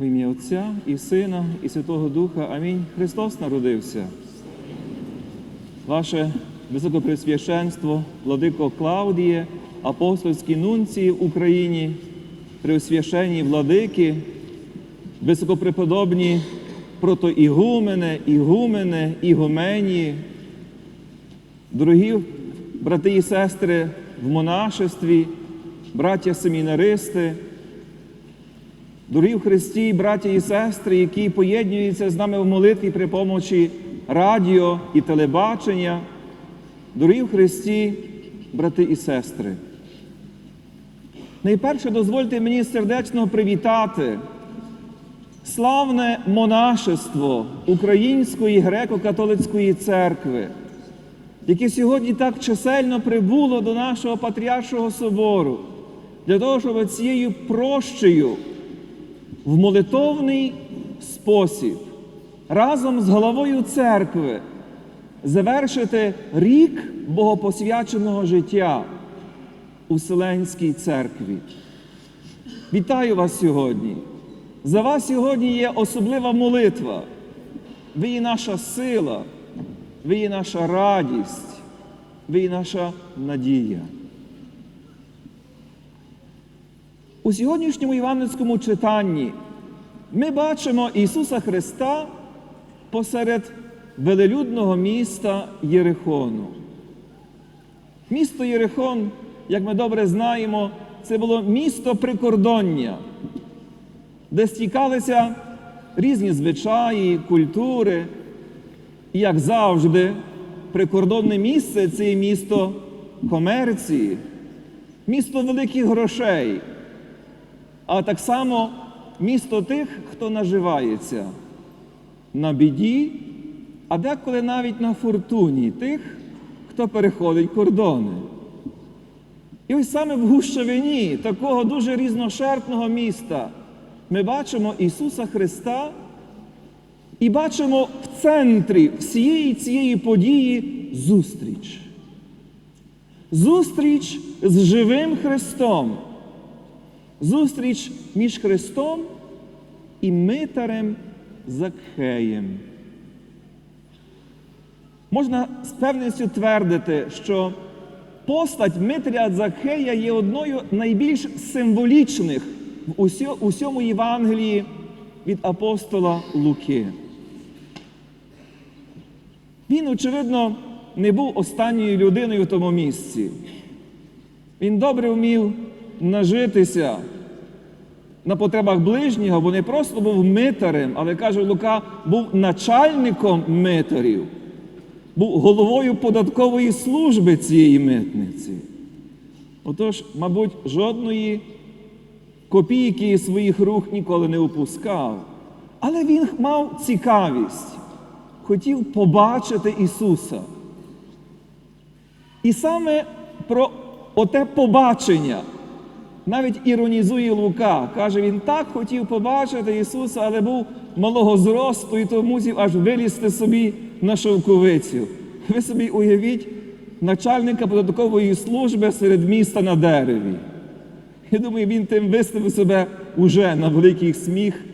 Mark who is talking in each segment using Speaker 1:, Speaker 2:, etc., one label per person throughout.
Speaker 1: В ім'я Отця і Сина, і Святого Духа. Амінь. Христос народився. Ваше Високопресвященство, Владико Клаудіє, апостольські нунції в Україні, преосвященні владики, високопреподобні протоігумени, ігумени, ігуменії, дорогі брати і сестри в монашестві, браття семінаристи, дорогі в Христі, браття і сестри, які поєднуються з нами в молитві при помочі радіо і телебачення, дорогі в Христі, брати і сестри. Найперше дозвольте мені сердечно привітати славне монашество Української греко-католицької церкви, яке сьогодні так чисельно прибуло до нашого Патріаршого собору, для того, щоб цією прощею в молитовний спосіб разом з головою церкви завершити рік богопосвяченого життя у Вселенській церкві. Вітаю вас сьогодні! За вас сьогодні є особлива молитва. Ви є наша сила, ви є наша радість, ви є наша надія. У сьогоднішньому івангельському читанні ми бачимо Ісуса Христа посеред велелюдного міста Єрихону. Місто Єрихон, як ми добре знаємо, це було місто прикордоння, де стікалися різні звичаї, культури. І, як завжди, прикордонне місце це місто комерції, місто великих грошей, а так само місто тих, хто наживається на біді, а деколи навіть на фортуні тих, хто переходить кордони. І ось саме в гущавині такого дуже різношерстного міста ми бачимо Ісуса Христа і бачимо в центрі всієї цієї події зустріч. Зустріч з живим Христом. Зустріч між Христом і митарем Закхеєм. Можна з певністю твердити, що постать Митря Закхея є одною найбільш символічних в усьому Євангелії від апостола Луки. Він, очевидно, не був останньою людиною в тому місці. Він добре вмів нажитися на потребах ближнього, бо не просто був митарем, але каже Лука, був начальником митарів, був головою податкової служби цієї митниці. Отож, мабуть, жодної копійки своїх рук ніколи не опускав. Але він мав цікавість, хотів побачити Ісуса. І саме про оте побачення навіть іронізує Лука. Каже, він так хотів побачити Ісуса, але був малого зросту і тому мусив аж вилізти собі на шовковицю. Ви собі уявіть начальника податкової служби серед міста на дереві. Я думаю, він тим виставив себе уже на великий сміх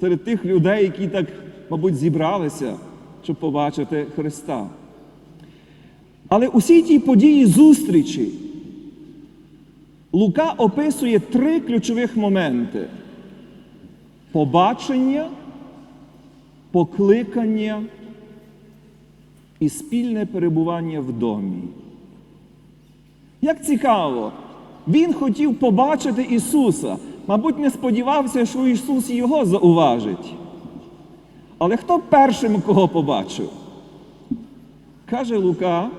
Speaker 1: серед тих людей, які так, мабуть, зібралися, щоб побачити Христа. Але усі ті події зустрічі Лука описує три ключових моменти: побачення, покликання і спільне перебування в домі. Як цікаво, він хотів побачити Ісуса. Мабуть, не сподівався, що Ісус його зауважить. Але хто першим кого побачив? Каже Лука,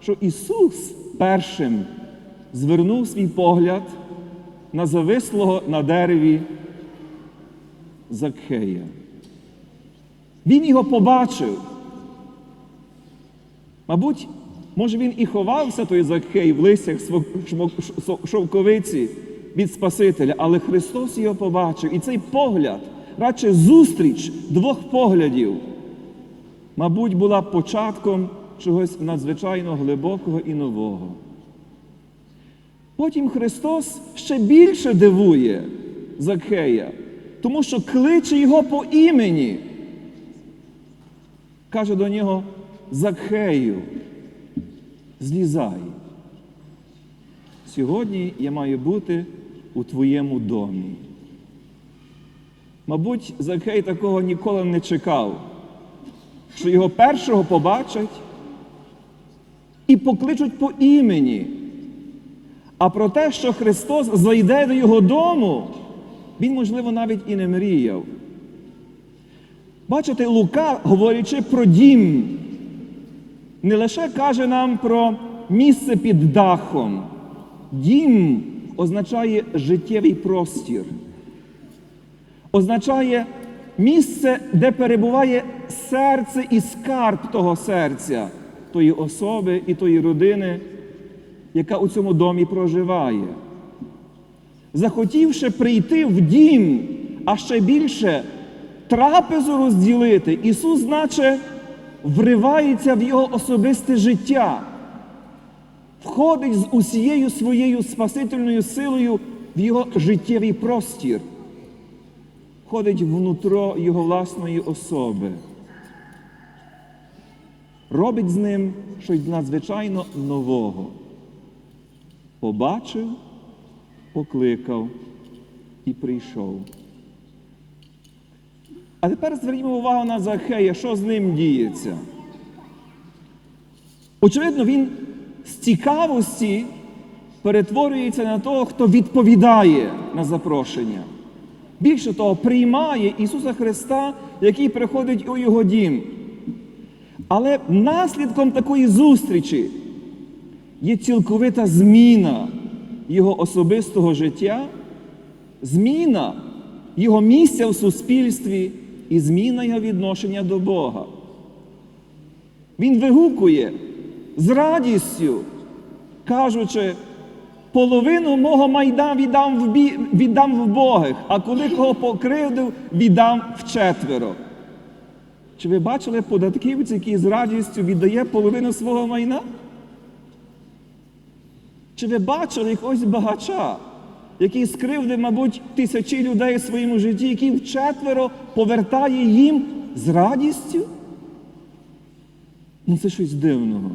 Speaker 1: що Ісус першим звернув свій погляд на завислого на дереві Закхея. Він його побачив. Мабуть, може він і ховався той Закхей в листях шовковиці від Спасителя, але Христос його побачив. І цей погляд, радше зустріч двох поглядів, мабуть, була початком чогось надзвичайно глибокого і нового. Потім Христос ще більше дивує Закхея. тому що кличе його по імені. Каже до нього Закхею, злізай. Сьогодні я маю бути у твоєму домі. Мабуть, Закхей такого ніколи не чекав, що його першого побачать і покличуть по імені. А про те, що Христос зайде до його дому, він, можливо, навіть і не мріяв. Бачите, Лука, говорячи про дім, не лише каже нам про місце під дахом. Дім означає життєвий простір, означає місце, де перебуває серце і скарб того серця, тої особи і тої родини, яка у цьому домі проживає. Захотівши прийти в дім, а ще більше трапезу розділити, Ісус, наче вривається в його особисте життя, входить з усією своєю спасительною силою в його життєвий простір, входить внутро його власної особи, робить з ним щось надзвичайно нового. Побачив, покликав і прийшов. А тепер звернімо увагу на Захея, що з ним діється. Очевидно, він з цікавості перетворюється на того, хто відповідає на запрошення. Більше того, приймає Ісуса Христа, який приходить у його дім. Але наслідком такої зустрічі є цілковита зміна його особистого життя, зміна його місця в суспільстві і зміна його відношення до Бога. Він вигукує з радістю, кажучи, половину мого майна віддам в, бі... віддам в Богих, а коли кого покривдив, віддам вчетверо. Чи ви бачили податківця, який з радістю віддає половину свого майна? Чи ви бачили якогось багача, який скривдив, мабуть, тисячі людей в своєму житті, який вчетверо повертає їм з радістю? Ну, це щось дивного.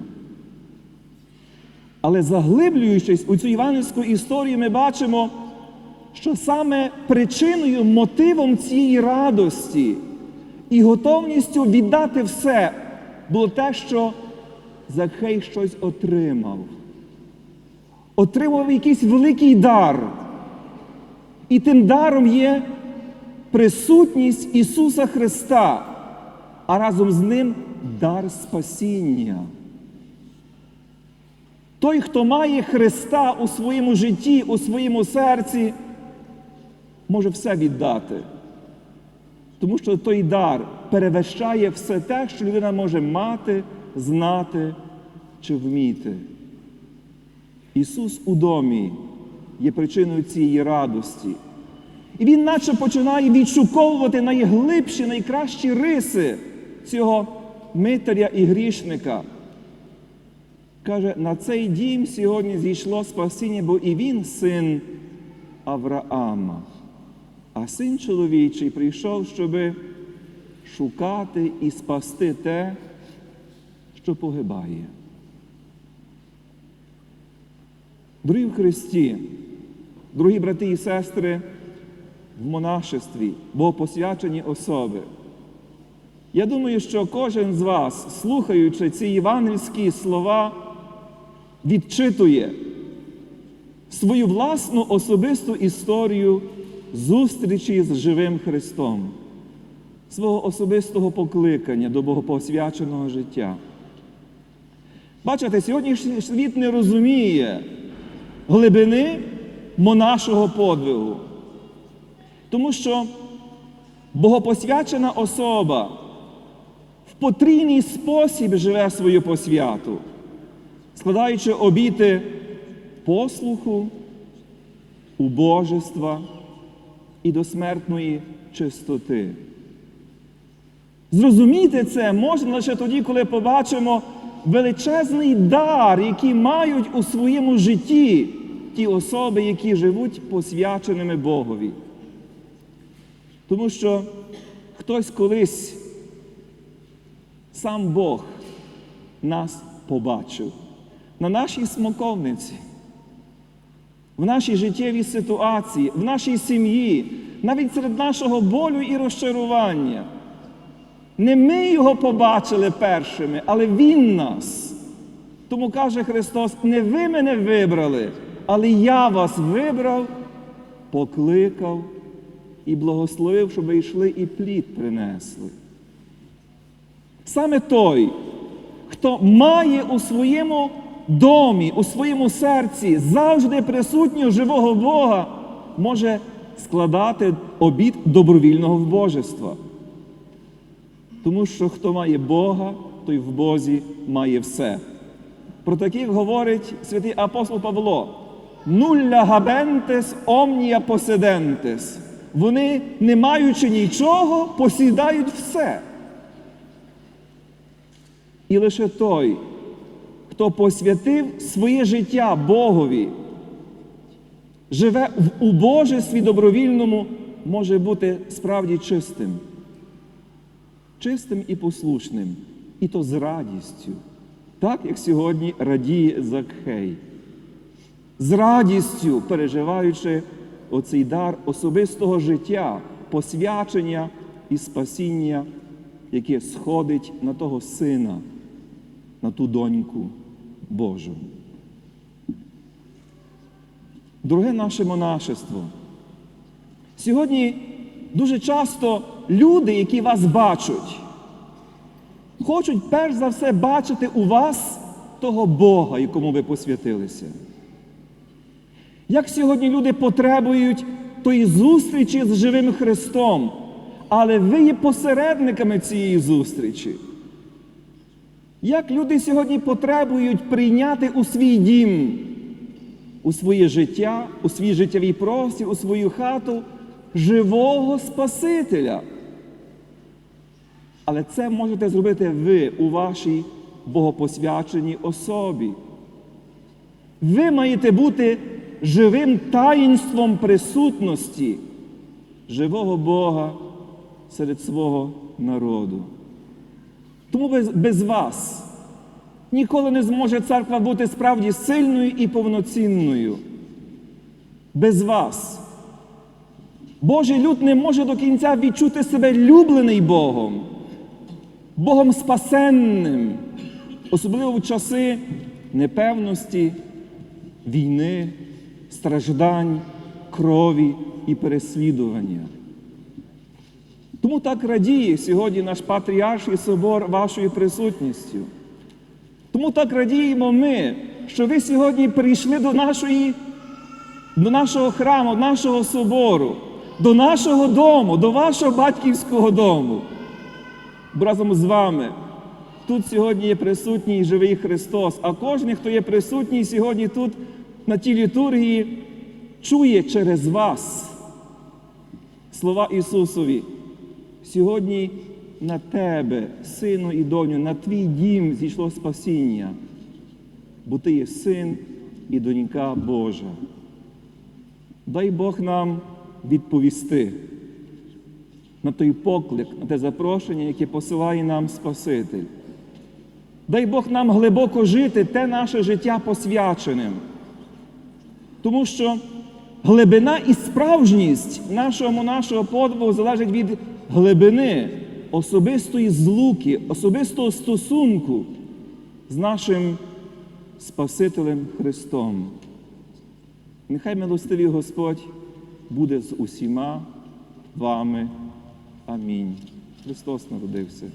Speaker 1: Але заглиблюючись у цю іванівську історію, ми бачимо, що саме причиною, мотивом цієї радості і готовністю віддати все було те, що Закхей щось отримав. Отримав якийсь великий дар. І тим даром є присутність Ісуса Христа, а разом з Ним дар спасіння. Той, хто має Христа у своєму житті, у своєму серці, може все віддати. Тому що той дар перевищає все те, що людина може мати, знати чи вміти. Ісус у домі є причиною цієї радості. І Він наче починає відшуковувати найглибші, найкращі риси цього митаря і грішника. Каже, на цей дім сьогодні зійшло спасіння, бо і він син Авраама. А син чоловічий прийшов, щоби шукати і спасти те, що погибає. Дорогі в Христі, дорогі брати і сестри в монашестві, богопосвячені особи. Я думаю, що кожен з вас, слухаючи ці євангельські слова, відчитує свою власну особисту історію зустрічі з живим Христом, свого особистого покликання до богопосвяченого життя. Бачите, сьогоднішній світ не розуміє глибини монашого подвигу. Тому що богопосвячена особа в потрійний спосіб живе свою посвяту, складаючи обіти послуху, убожества і досмертної чистоти. Зрозуміти це можна лише тоді, коли побачимо величезний дар, який мають у своєму житті ті особи, які живуть посвяченими Богові. Тому що хтось колись, сам Бог, нас побачив на нашій смоковниці, в нашій життєвій ситуації, в нашій сім'ї, навіть серед нашого болю і розчарування. Не ми його побачили першими, але Він нас. Тому каже Христос: не ви мене вибрали, але я вас вибрав, покликав і благословив, щоб ви йшли і плід принесли. Саме той, хто має у своєму домі, у своєму серці завжди присутнього живого Бога, може складати обід добровільного вбожества. Тому що хто має Бога, той в Бозі має все. Про таких говорить святий апостол Павло: нулля габентес омнія поседентес. Вони, не маючи нічого, посідають все. І лише той, хто посвятив своє життя Богові, живе в убожестві добровільному, може бути справді чистим. Чистим і послушним, і то з радістю, так як сьогодні радіє Закхей. З радістю переживаючи оцей дар особистого життя, посвячення і спасіння, яке сходить на того сина, на ту доньку Божу. Дороге наше монашество, сьогодні дуже часто люди, які вас бачать, хочуть перш за все бачити у вас того Бога, якому ви посвятилися. Як сьогодні люди потребують тої зустрічі з живим Христом, але ви є посередниками цієї зустрічі. Як люди сьогодні потребують прийняти у свій дім, у своє життя, у свій життєвий простір, у свою хату живого Спасителя. Але це можете зробити ви у вашій богопосвяченій особі. Ви маєте бути живим таїнством присутності живого Бога серед свого народу. Тому без, без вас ніколи не зможе церква бути справді сильною і повноцінною. Без вас. Божий люд не може до кінця відчути себе люблений Богом, Богом спасенним, особливо в часи непевності, війни, страждань, крові і переслідування. Тому так радіє сьогодні наш патріарший собор вашою присутністю. Тому так радіємо ми, що ви сьогодні прийшли до нашої, до нашого храму, до нашого собору, до нашого дому, до вашого батьківського дому. Разом з вами тут сьогодні є присутній живий Христос, а кожен, хто є присутній сьогодні тут, на тій літургії, чує через вас слова Ісусові. Сьогодні на тебе, сину і доню, на твій дім зійшло спасіння, бо ти є син і донька Божа. Дай Бог нам відповісти на той поклик, на те запрошення, яке посилає нам Спаситель. Дай Бог нам глибоко жити те наше життя посвяченим. Тому що глибина і справжність нашого монашого подвигу залежить від глибини особистої злуки, особистого стосунку з нашим Спасителем Христом. Нехай милостивий Господь буде з усіма вами. Амінь. Христос народився.